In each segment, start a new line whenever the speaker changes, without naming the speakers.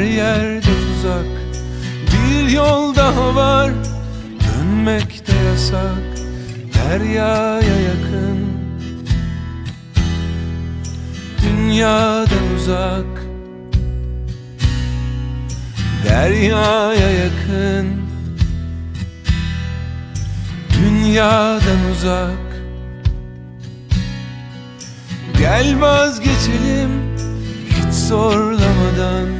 yerde tuzak Bir yol daha var. Dönmek de yasak Deryaya yakın. Dünyadan uzak Deryaya yakın. Dünyadan uzak. Gel vazgeçelim hiç zorlamadan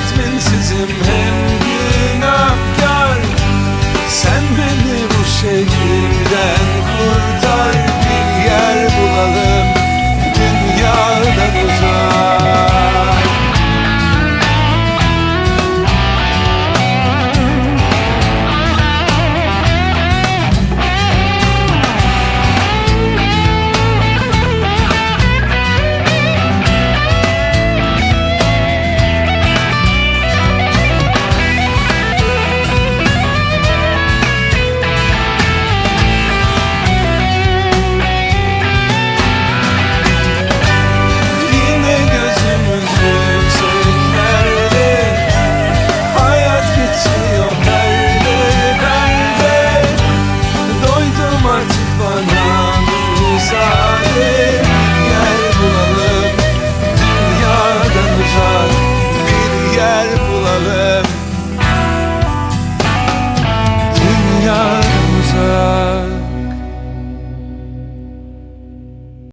Scotsman in him.